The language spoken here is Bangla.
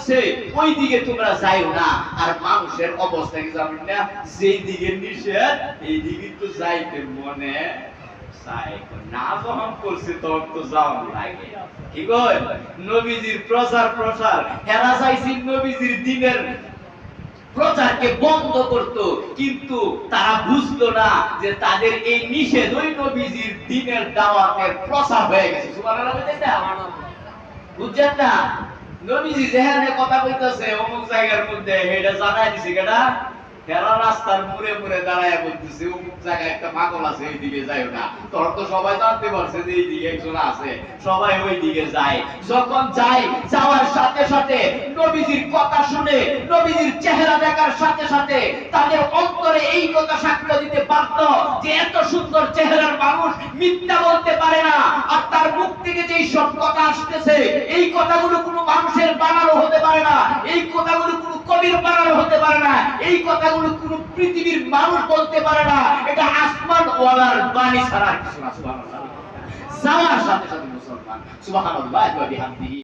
বলতেছে ওই দিকে তোমরা যাও না। আর মানুষের অবস্থা কি জানেন না? যেই দিকে নিষেধ এই দিকে তো যাইতে মনে না যখন করছে তখন তো যাও লাগে। কি কয়? নবীজির প্রচার প্রসার। হেরা চাইছি নবীজির দিনের প্রচারকে বন্ধ করত কিন্তু তারা বুঝলো না যে তাদের এই নিষেধ ওই নবীজির দিনের দাওয়াতের প্রচার হয়ে গেছে। সুবহানাল্লাহ বলতেন না? বুঝছেন না? নবীজি যেখানে কথা কইতাছে অমুক জায়গার মধ্যে এটা জানাই দিছে, কেডা? হেরা রাস্তার মুড়ে মুড়ে দাঁড়ায় বলতেছে, অমুক জায়গায় একটা পাগল আছে এই দিকে যাইও না। তোর তো সবাই জানতে পারছে যে এই দিকে একজন আছে, সবাই ওই দিকে যায়। যখন যায়, যাওয়ার সাথে সাথে নবীজির কথা শুনে, নবীজির চেহারা দেখার সাথে সাথে তাদের অন্তরে এই কথা সাক্ষ্য দিতে পারত যে এত সুন্দর চেহারার মানুষ মিথ্যা বলতে পারে না। আর তার মুখ থেকে যেই সব কথা আসতেছে, এই কথাগুলো কোনো এই কথাগুলো কোন পৃথিবীর মানুষ বলতে পারে না। এটা আসমান ওয়ালার বাণী ছাড়া কিছু না, সুবহানাল্লাহ। যাওয়ার সাথে সাথে মুসলমান, সুবহানাল্লাহ ওয়া বিহামদিহি